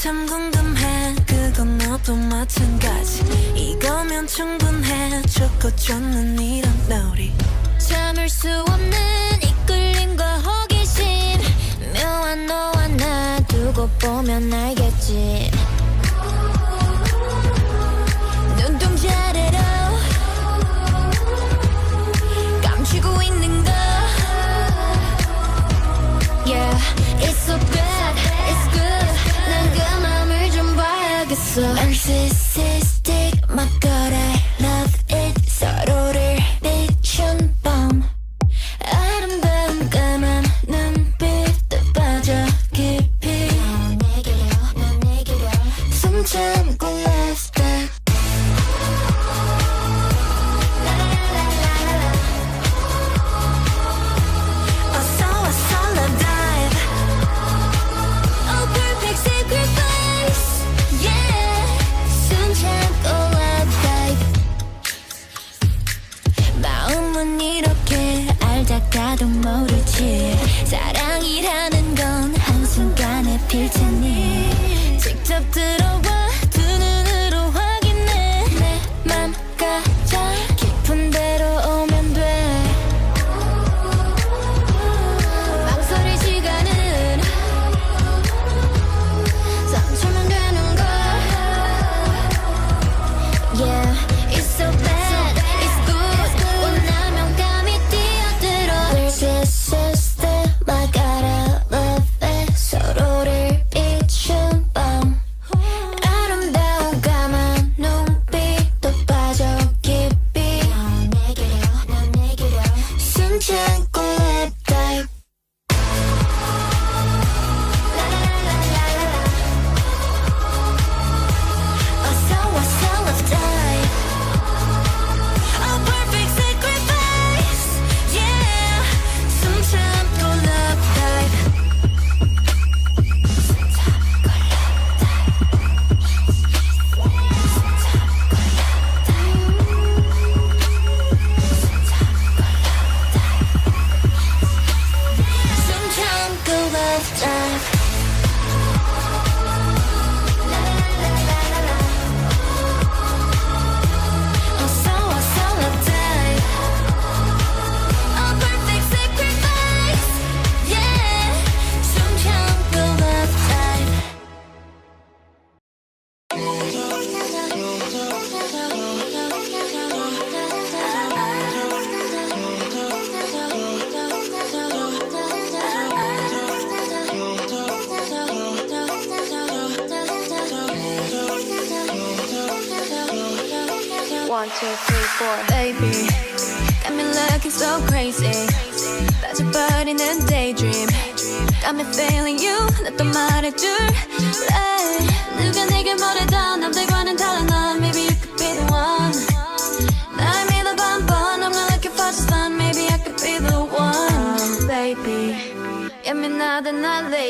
참 궁금해. 그건 너도 마찬가지. 이거면 충분해. 좋고 좋는 이런 놀이 참을 수 없는 이끌림과 호기심. 묘한 너와 나 두고 보면 알겠지. 눈동자래로 감추고 있는 거. Yeah, it's so bad, This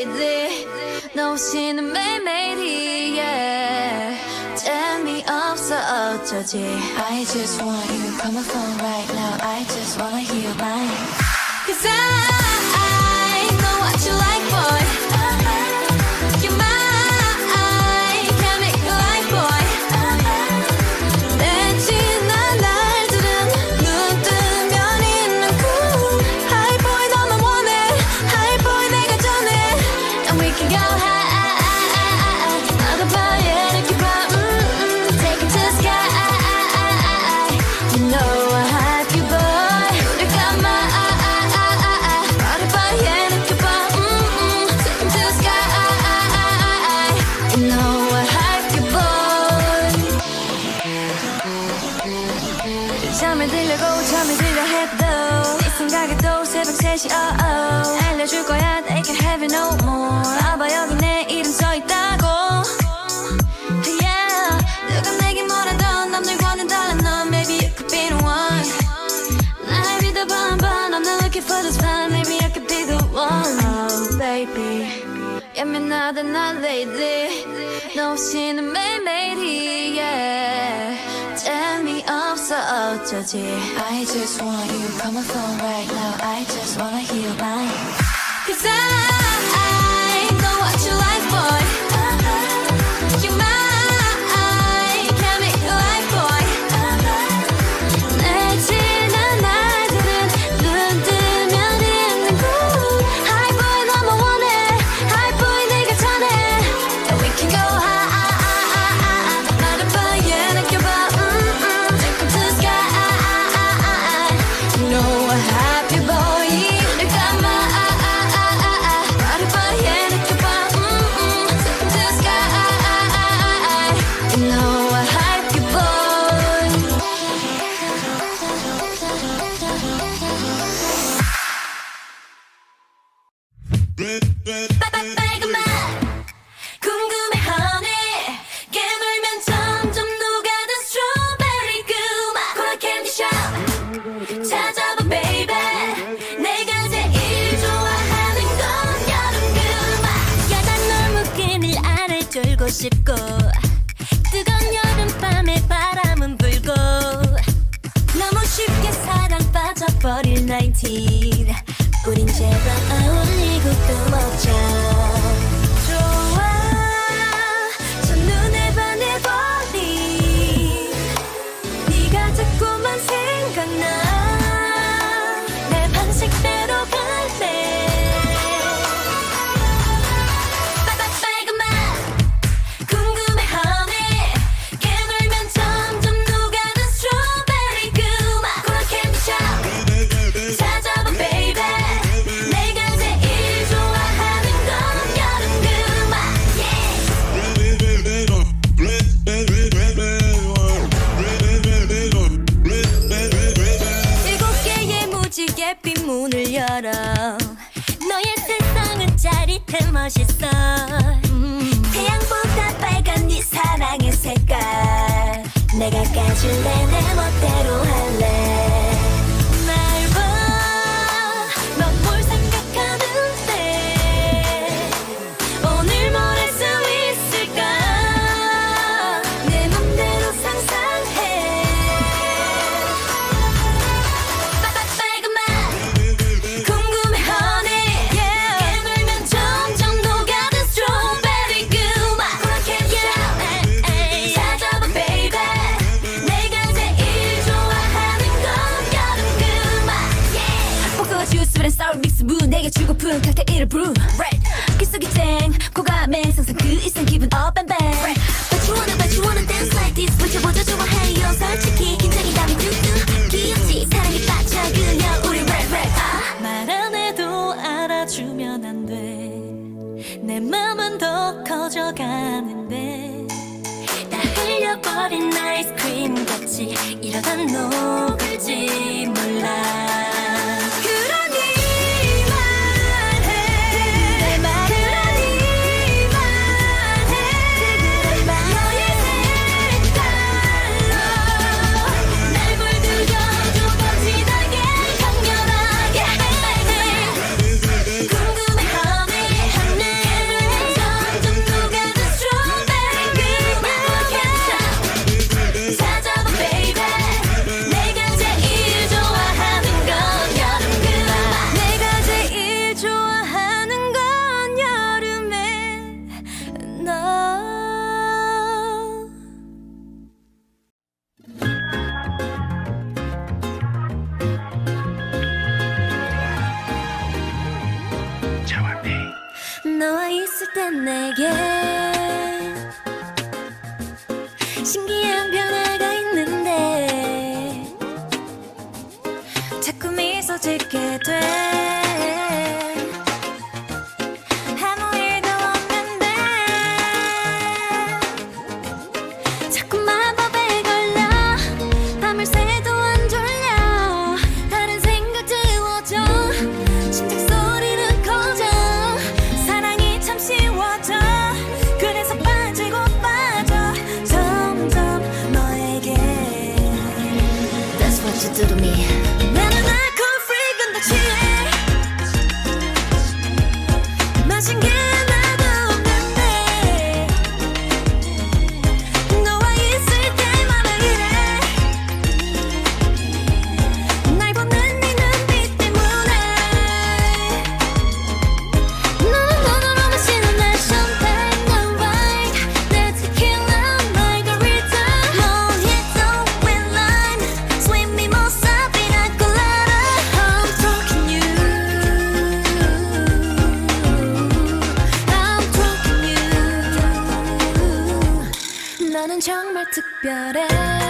나 lately. 너 없이는 매일매일이 yeah. 재미없어 어쩌지 I just want you. Call my phone right now. I just wanna hear mine. Cause I 3시 oh oh 알려줄 거야 they can have it no more 봐봐 여기 내 이름 써있다고 Yeah 누가 내게 뭐라도 남들과는 달라 넌 Maybe you could be the one 날 믿어봐 한번 I'm not looking for this fun Maybe I could be the one Oh baby 예민하다 나 lately 너 없이는 매일매일이 yeah 재미없어 어쩌지 I just want you. Call my phone right now. I just wanna hear mine. Cause I know what you like boy 题。precious love. 주고픈 칵테일을 brew Red. 기속이 땡 고감에 상상 그 이상 기분 up and bang Red. But you wanna but you wanna dance like this. 붙여보자 좋아해요. 솔직히 긴장이 담이 뚝뚝 귀엽지. 사랑이 빠져 그녀 우리 Red Red. 아. 말안 해도 알아주면 안돼내 맘은 더 커져가는데. 다 흘려버린 아이스크림 같이 이러다 녹을지 몰라. 정말 특별해.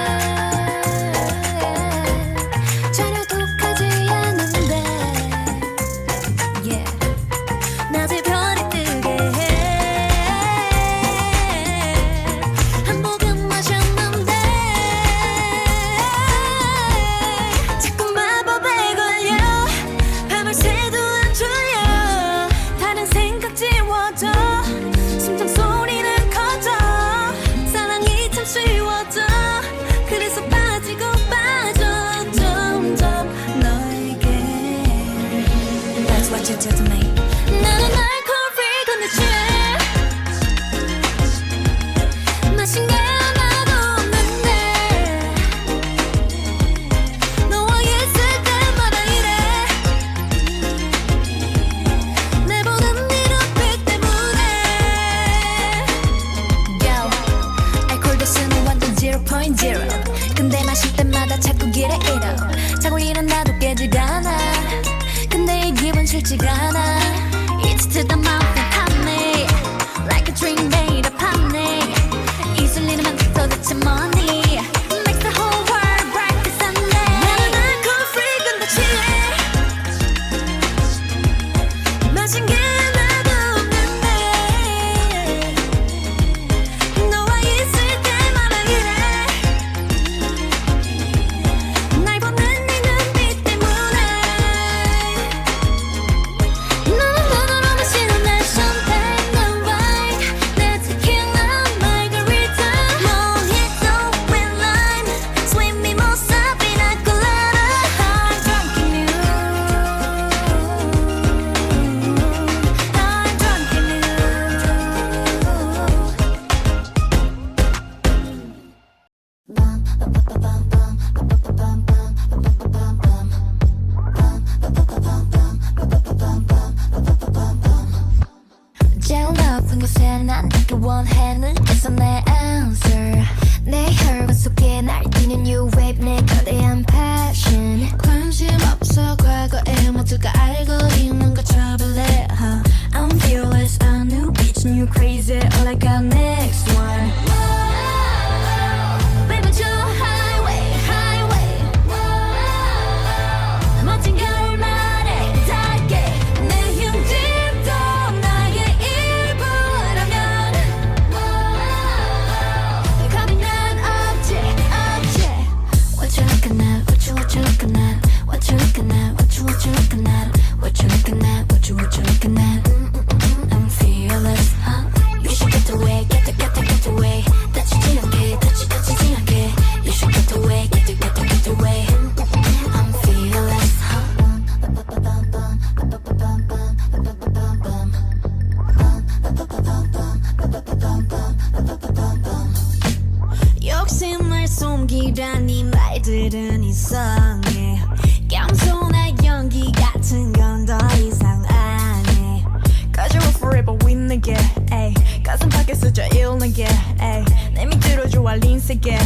쓰저 ill나게 ayy 내 밑으로 좋아 lean 세게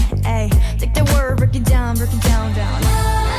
Take the world break it down break it down down.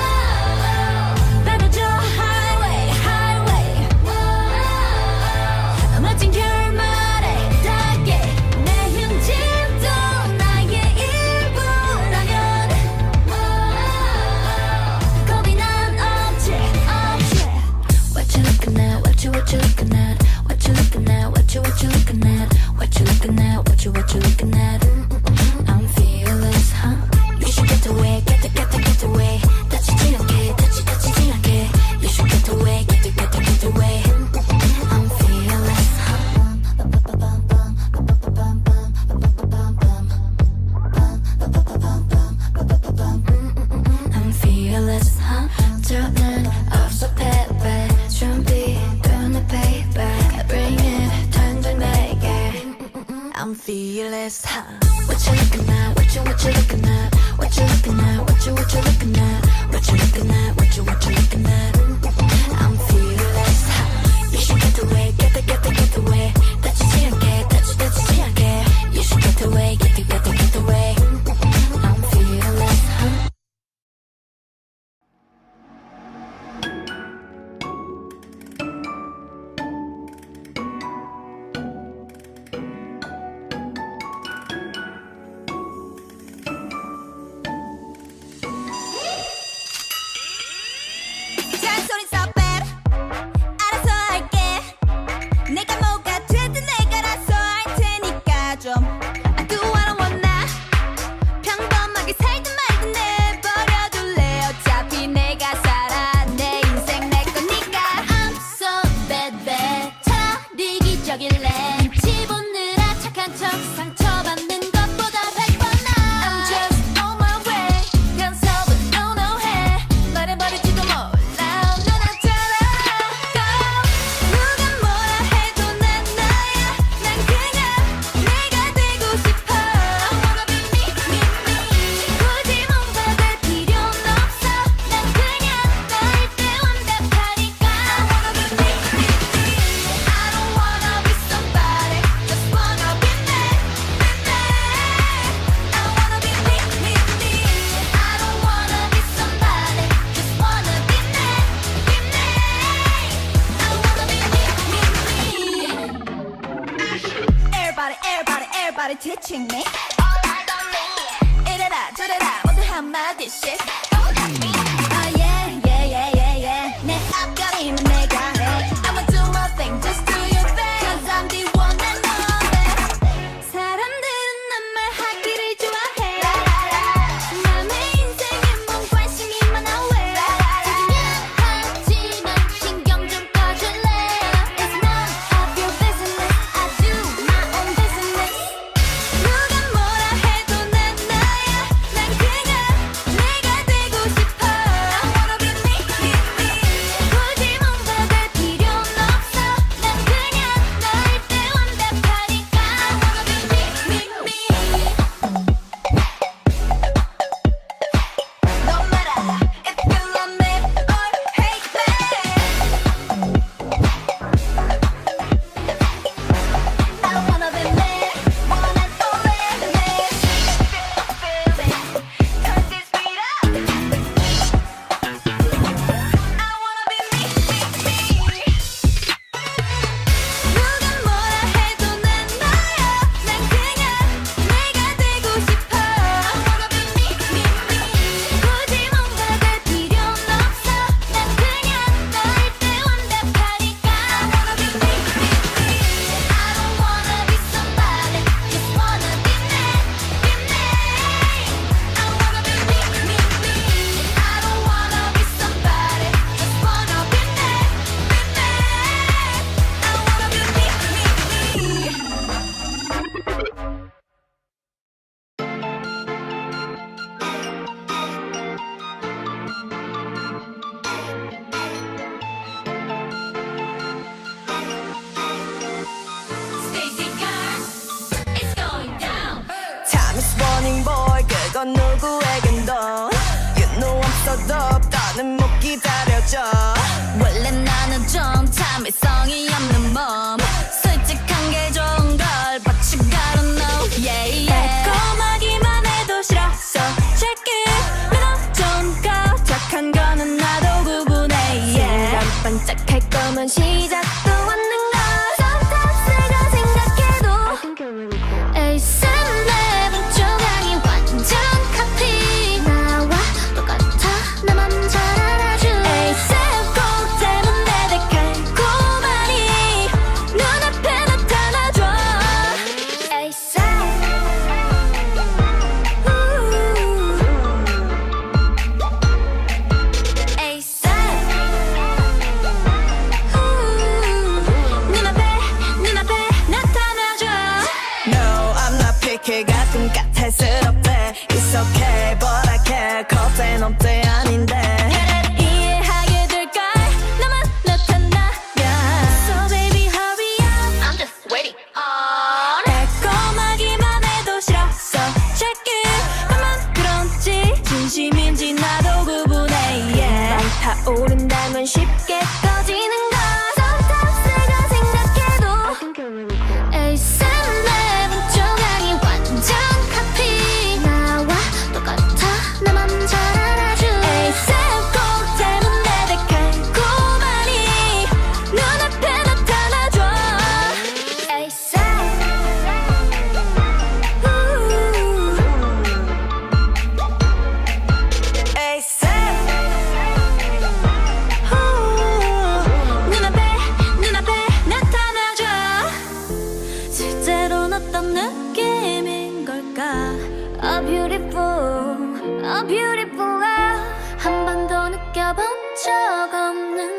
걸까 A beautiful, a beautiful love 한번 더 느껴본 적 없는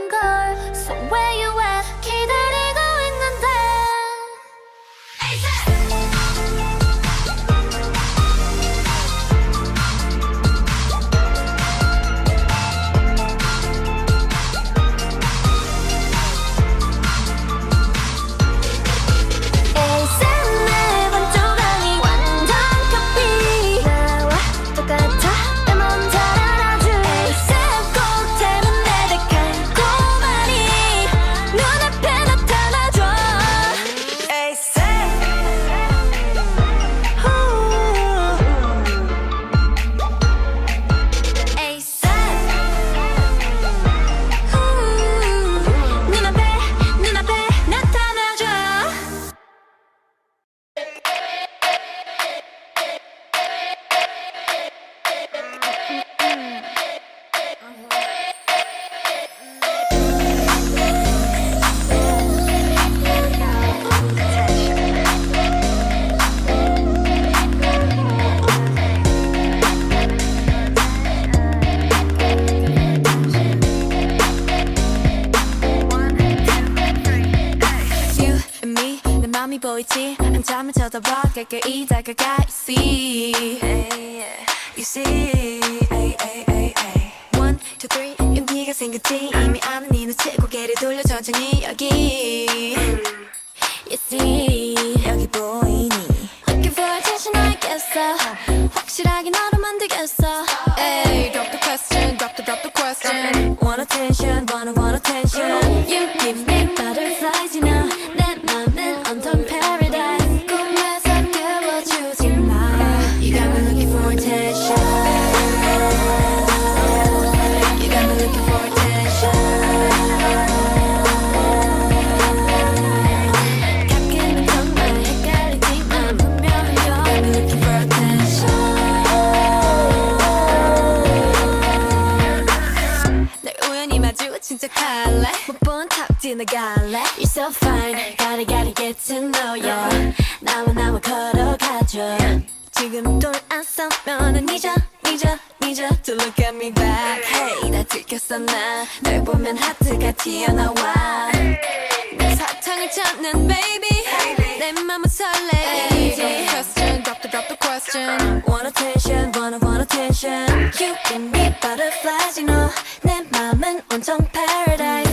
가까이 다가가 see hey, yeah. You see ay, ay, ay, ay. One, two, three 용기가 check, 이미 아는 이 눈치 고개를 돌려 천천히 여기 You see 여기 보이니 Looking for attention I guess so look me back Hey 나 들켰어 나.날 보면 하트가 튀어나와. 내 사탕을 찾는 baby. 내 맘은 설레. Question, drop the drop the question. Want attention, wanna want attention. You give me butterflies, you know. 내 맘은 온통 paradise.